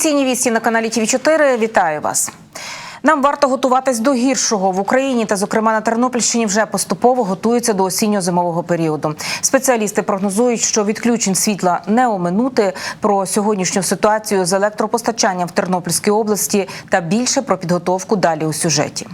Провінційні вісті на каналі ТВ 4 Вітаю вас. Нам варто готуватись до гіршого в Україні та, зокрема, на Тернопільщині вже поступово готуються до осінньо-зимового періоду. Спеціалісти прогнозують, що відключень світла не оминути про сьогоднішню ситуацію з електропостачанням в Тернопільській області та більше про підготовку далі у сюжеті.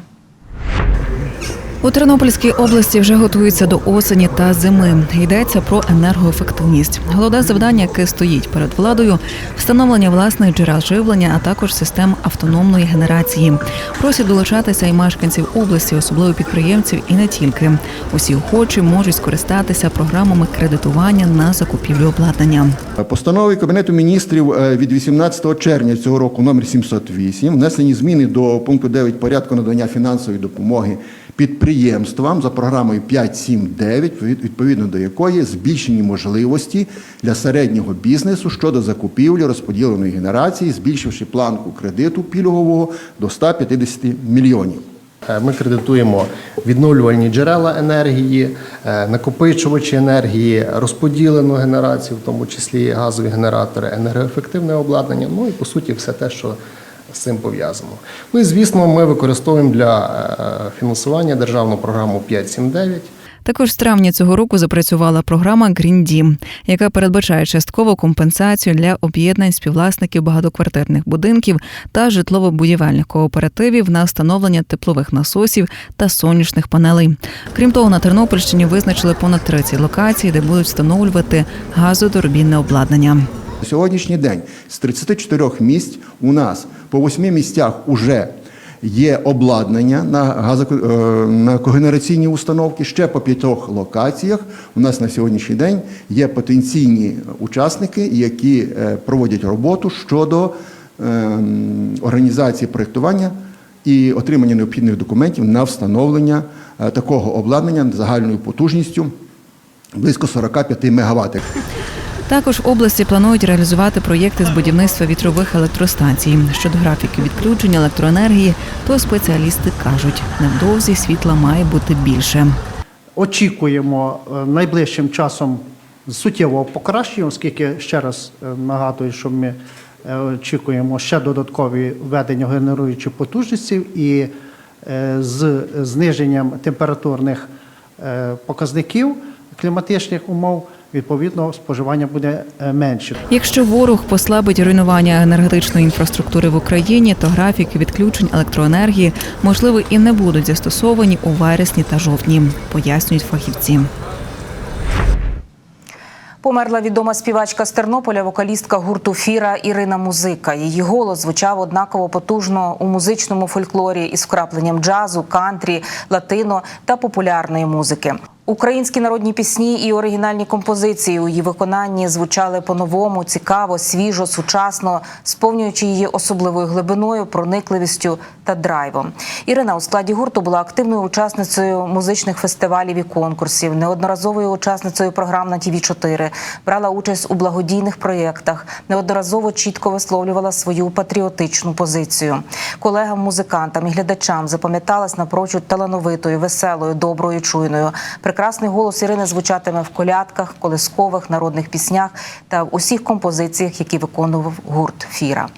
У Тернопільській області вже готуються до осені та зими. Йдеться про енергоефективність. Головне завдання, яке стоїть перед владою, встановлення власних джерел живлення, а також систем автономної генерації. Просять долучатися і мешканців області, особливо підприємців, і не тільки. Усі охочі можуть скористатися програмами кредитування на закупівлю обладнання. Постановою Кабінету міністрів е, від 18 червня цього року номер 708 внесені зміни до пункту 9 порядку надання фінансової допомоги підприємствам за програмою 5.7.9, від- відповідно до якої збільшені можливості для середнього бізнесу щодо закупівлі розподіленої генерації, збільшивши планку кредиту пільгового до 150 мільйонів. Е, Ми кредитуємо відновлювальні джерела енергії, е, накопичувачі енергії, розподілену генерацію, в тому числі газові генератори, енергоефективне обладнання. Ну і по суті, все те, що з цим пов'язано. Ну і звісно, ми використовуємо для е, фінансування державну програму 5.7.9. Також з травня цього року запрацювала програма Dім, яка передбачає часткову компенсацію для об'єднань співвласників багатоквартирних будинків та житлово-будівельних кооперативів на встановлення теплових насосів та сонячних панелей. Крім того, на Тернопільщині визначили понад 30 локацій, де будуть встановлювати газотурбінне обладнання. Сьогоднішній день з 34 місць у нас по 8 місцях уже є обладнання на, газоко- е, на когенераційні установки. Ще по п'ятьох локаціях у нас на сьогоднішній день є потенційні учасники, які е, проводять роботу щодо ем, організації проєктування і отримання необхідних документів на встановлення е, такого обладнання загальною потужністю близько 45 МВт. Також в області планують реалізувати проєкти з будівництва вітрових електростанцій. Щодо графіки відключення електроенергії, то спеціалісти кажуть, невдовзі світла має бути більше. Очікуємо е, найближчим часом суттєвого покращення, оскільки ще раз е, нагадую, що ми е, очікуємо ще додаткові введення генеруючих потужностей і з зниженням температурних показників кліматичних умов. Відповідно, споживання буде е, менше. Якщо ворог послабить руйнування енергетичної інфраструктури в Україні, то графіки відключень електроенергії можливо і не будуть застосовані у вересні та жовтні, пояснюють фахівці. Померла відома співачка з Тернополя, вокалістка гурту Фіра Ірина Музика. Її голос звучав однаково потужно у музичному фольклорі із вкрапленням джазу, кантрі, латино та популярної музики. Українські народні пісні і оригінальні композиції у її виконанні звучали по-новому, цікаво, свіжо, сучасно, сповнюючи її особливою глибиною, проникливістю та драйвом. Ірина у складі гурту була активною учасницею музичних фестивалів і конкурсів, неодноразовою учасницею програм на ТВ 4 брала участь у благодійних проєктах, неодноразово чітко висловлювала свою патріотичну позицію. Колегам, музикантам і глядачам запам'яталась напрочуд талановитою, веселою, доброю, чуйною. Прекрасний голос Ірини звучатиме в колядках, колискових, народних піснях та в усіх композиціях, які виконував гурт Фіра.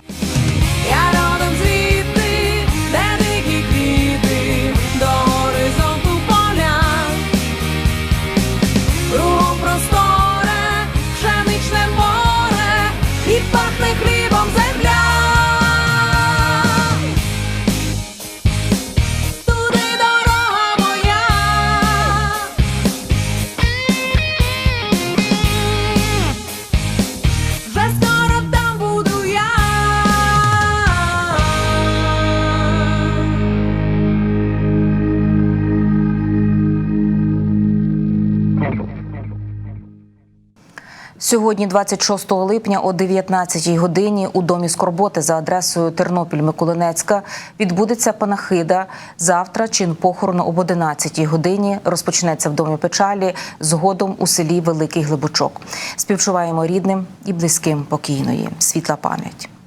Сьогодні, 26 липня, о 19 годині, у домі Скорботи за адресою Тернопіль Миколинецька відбудеться панахида. Завтра чин похорону об 11 годині розпочнеться в домі печалі. Згодом у селі Великий Глибочок. Співчуваємо рідним і близьким покійної. Світла пам'ять.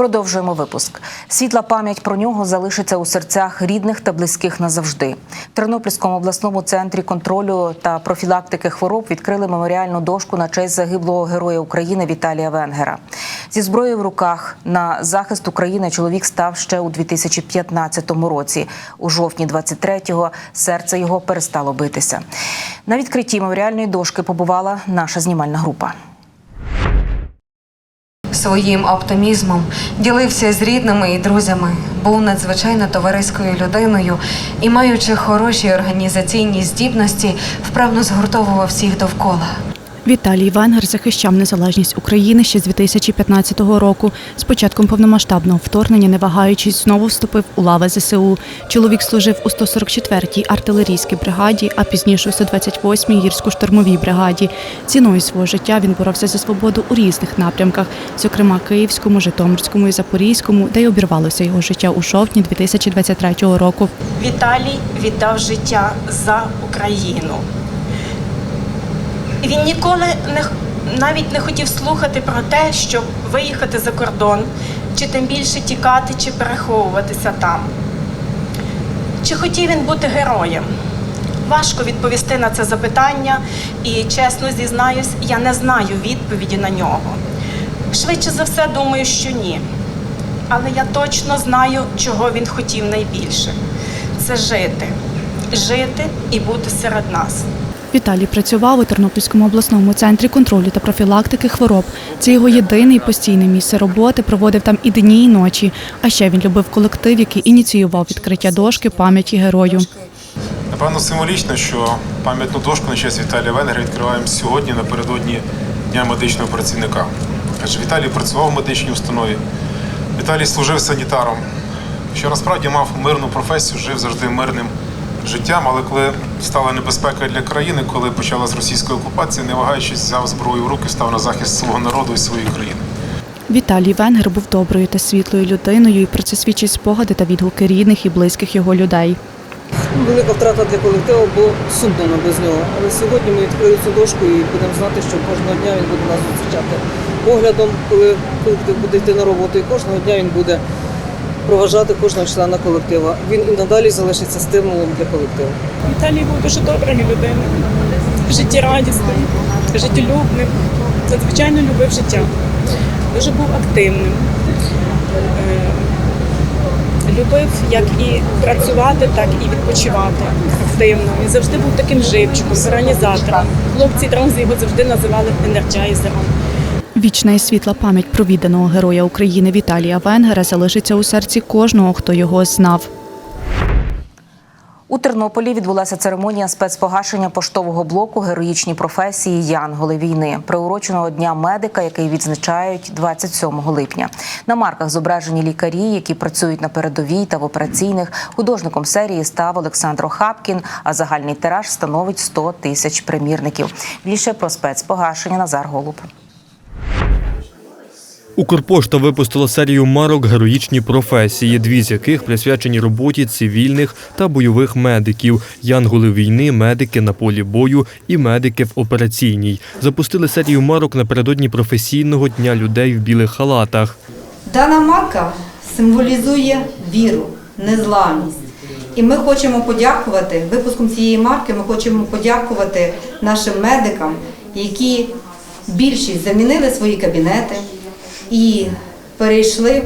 Продовжуємо випуск. Світла пам'ять про нього залишиться у серцях рідних та близьких назавжди. В Тернопільському обласному центрі контролю та профілактики хвороб відкрили меморіальну дошку на честь загиблого героя України Віталія Венгера. Зі зброєю в руках на захист України чоловік став ще у 2015 році. У жовтні 23-го серце його перестало битися. На відкритті меморіальної дошки побувала наша знімальна група. Своїм оптимізмом, ділився з рідними і друзями, був надзвичайно товариською людиною і, маючи хороші організаційні здібності, вправно згуртовував всіх довкола. Віталій Венгер захищав незалежність України ще з 2015 року. З початком повномасштабного вторгнення, не вагаючись, знову вступив у лави ЗСУ. Чоловік служив у 144-й артилерійській бригаді, а пізніше у 128-й гірсько-штурмовій бригаді. Ціною свого життя він боровся за свободу у різних напрямках, зокрема Київському, Житомирському і Запорізькому, де й обірвалося його життя у жовтні 2023 року. Віталій віддав життя за Україну. Він ніколи не навіть не хотів слухати про те, щоб виїхати за кордон, чи тим більше тікати, чи переховуватися там. Чи хотів він бути героєм? Важко відповісти на це запитання, і чесно зізнаюсь, я не знаю відповіді на нього. Швидше за все, думаю, що ні. Але я точно знаю, чого він хотів найбільше це жити, жити і бути серед нас. Віталій працював у Тернопільському обласному центрі контролю та профілактики хвороб. Це його єдине і постійне місце роботи. Проводив там і дні, і ночі. А ще він любив колектив, який ініціював відкриття дошки пам'яті герою. Напевно, символічно, що пам'ятну дошку на честь Віталія Венгера відкриваємо сьогодні напередодні Дня медичного працівника. Адже Віталій працював в медичній установі. Віталій служив санітаром, що насправді мав мирну професію, жив завжди мирним життям. Але коли стала небезпека для країни, коли почалась російська окупація, не вагаючись, взяв зброю в руки, став на захист свого народу і своєї країни. Віталій Венгер був доброю та світлою людиною, і про це свідчать спогади та відгуки рідних і близьких його людей. велика втрата для колективу, бо сумно нам без нього. Але сьогодні ми відкрили цю дошку і будемо знати, що кожного дня він буде нас зустрічати поглядом, коли колектив буде йти на роботу, і кожного дня він буде проважати кожного члена колектива. Він і надалі залишиться стимулом для колективу. Віталій був дуже доброю людиною, життєрадісним, життєлюбним, надзвичайно любив життя, дуже був активним. Е, Любив як і працювати, так і відпочивати активно. Він завжди був таким живчиком, організатором. Хлопці друзі його завжди називали енерджайзером. Вічна і світла пам'ять про відданого героя України Віталія Венгера залишиться у серці кожного, хто його знав. У Тернополі відбулася церемонія спецпогашення поштового блоку героїчні професії Янголи війни, приуроченого дня медика, який відзначають 27 липня. На марках зображені лікарі, які працюють на передовій та в операційних. Художником серії став Олександр Охапкін, а загальний тираж становить 100 тисяч примірників. Більше про спецпогашення Назар Голуб. Укрпошта випустила серію марок героїчні професії, дві з яких присвячені роботі цивільних та бойових медиків, янголи війни, медики на полі бою і медики в операційній. Запустили серію марок напередодні професійного дня людей в білих халатах. Дана марка символізує віру, незламність. І ми хочемо подякувати випуском цієї марки. Ми хочемо подякувати нашим медикам, які більшість замінили свої кабінети і перейшли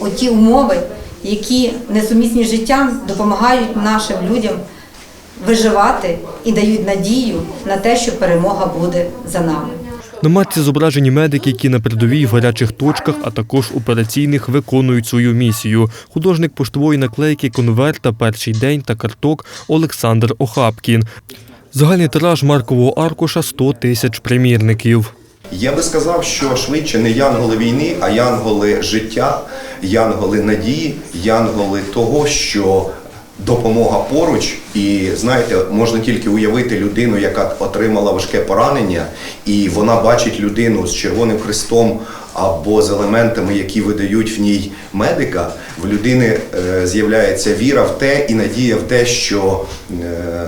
у ті умови, які несумісні життям допомагають нашим людям виживати і дають надію на те, що перемога буде за нами. На марці зображені медики, які на передовій в гарячих точках, а також операційних виконують свою місію. Художник поштової наклейки конверта перший день та карток Олександр Охапкін. Загальний тираж маркового аркуша 100 тисяч примірників. Я би сказав, що швидше не янголи війни, а янголи життя, янголи надії, янголи того, що допомога поруч. І знаєте, можна тільки уявити людину, яка отримала важке поранення, і вона бачить людину з Червоним Христом або з елементами, які видають в ній медика. В людини е, з'являється віра в те і надія в те, що е,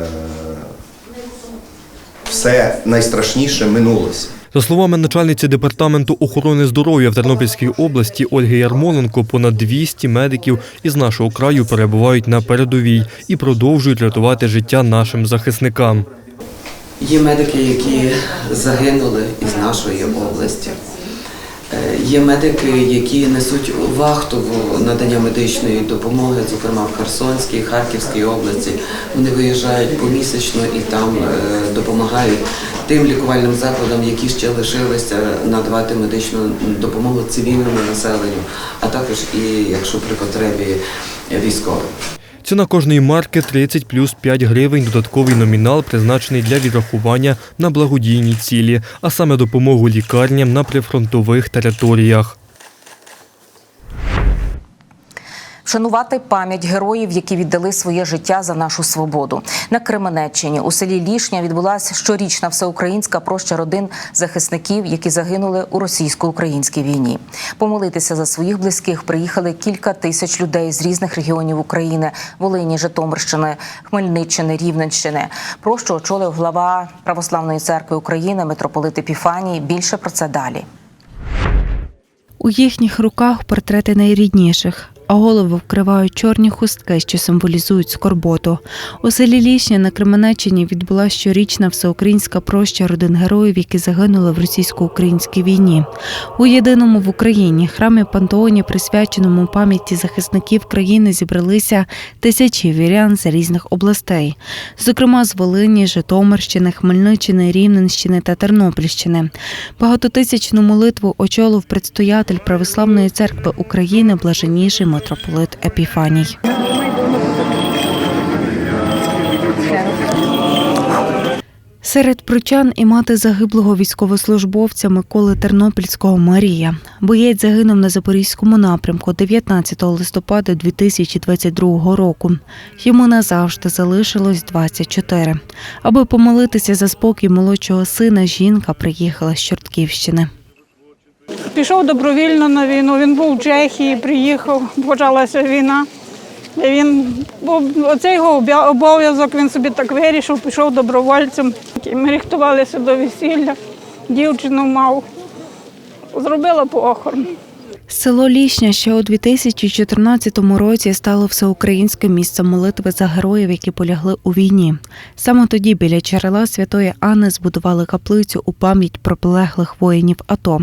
все найстрашніше минулося. За словами начальниці департаменту охорони здоров'я в Тернопільській області Ольги Ярмоленко, понад 200 медиків із нашого краю перебувають на передовій і продовжують рятувати життя нашим захисникам. Є медики, які загинули із нашої області. Е, Є медики, які несуть вахтову надання медичної допомоги, зокрема в Херсонській, Харківській області. Вони виїжджають помісячно і там е, допомагають тим лікувальним закладам, які ще лишилися надавати медичну допомогу цивільному населенню, а також і якщо при потребі військовим. Ціна кожної марки 30 плюс 5 гривень. Додатковий номінал призначений для відрахування на благодійні цілі, а саме допомогу лікарням на прифронтових територіях. Вшанувати пам'ять героїв, які віддали своє життя за нашу свободу. На Кременеччині у селі Лішня відбулася щорічна всеукраїнська проща родин захисників, які загинули у російсько-українській війні. Помолитися за своїх близьких приїхали кілька тисяч людей з різних регіонів України: Волині, Житомирщини, Хмельниччини, Рівненщини. Прощу очолив глава Православної церкви України митрополит Епіфаній. Більше про це далі. У їхніх руках портрети найрідніших, а голови вкривають чорні хустки, що символізують скорботу. У селі Лішня на Кременеччині відбулася щорічна всеукраїнська проща родин героїв, які загинули в російсько-українській війні. У єдиному в Україні храмі Пантеоні, присвяченому пам'яті захисників країни, зібралися тисячі вірян з різних областей, зокрема з Волині, Житомирщини, Хмельниччини, Рівненщини та Тернопільщини. Багатотисячну молитву очолив предстоятель Православної церкви України блаженніший митрополит Епіфаній. Серед прочан і мати загиблого військовослужбовця Миколи Тернопільського Марія. Боєць загинув на Запорізькому напрямку 19 листопада 2022 року. Йому назавжди залишилось 24. Аби помолитися за спокій молодшого сина, жінка приїхала з Чортківщини. Пішов добровільно на війну. Він був в Чехії, приїхав, почалася війна. Він оцей його обов'язок, він собі так вирішив, пішов добровольцем. Ми рихтувалися до весілля, дівчину мав. Зробила похорон. Село Лішня ще у 2014 році стало всеукраїнським місцем молитви за героїв, які полягли у війні. Саме тоді біля джерела Святої Анни збудували каплицю у пам'ять про полеглих воїнів АТО.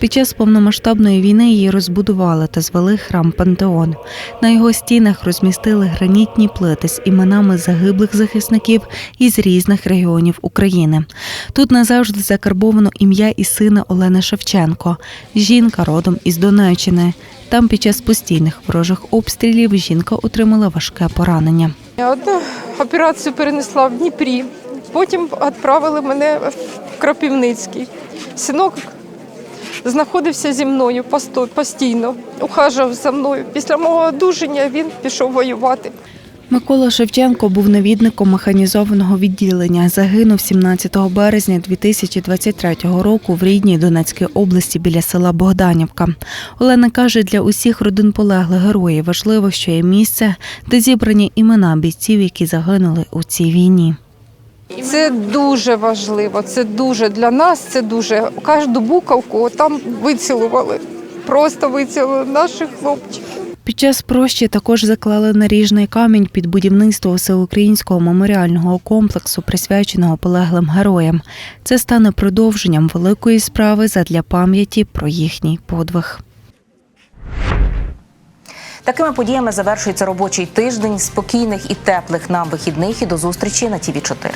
Під час повномасштабної війни її розбудували та звели храм Пантеон. На його стінах розмістили гранітні плити з іменами загиблих захисників із різних регіонів України. Тут назавжди закарбовано ім'я і сина Олени Шевченко. Жінка родом із Донеччини. Там під час постійних ворожих обстрілів жінка отримала важке поранення. Я одну операцію перенесла в Дніпрі, потім відправили мене в Кропівницький. Синок знаходився зі мною постійно, ухажував за мною. Після мого одужання він пішов воювати. Микола Шевченко був навідником механізованого відділення. Загинув 17 березня 2023 року в рідній Донецькій області біля села Богданівка. Олена каже, для усіх родин полеглих героїв важливо, що є місце, де зібрані імена бійців, які загинули у цій війні. Це дуже важливо. Це дуже для нас. Це дуже кожну буковку там вицілували. Просто вицілили наших хлопчиків. Під час прощі також заклали наріжний камінь під будівництво всеукраїнського меморіального комплексу, присвяченого полеглим героям. Це стане продовженням великої справи задля пам'яті про їхній подвиг. Такими подіями завершується робочий тиждень. Спокійних і теплих нам вихідних і до зустрічі на ТІВІ 4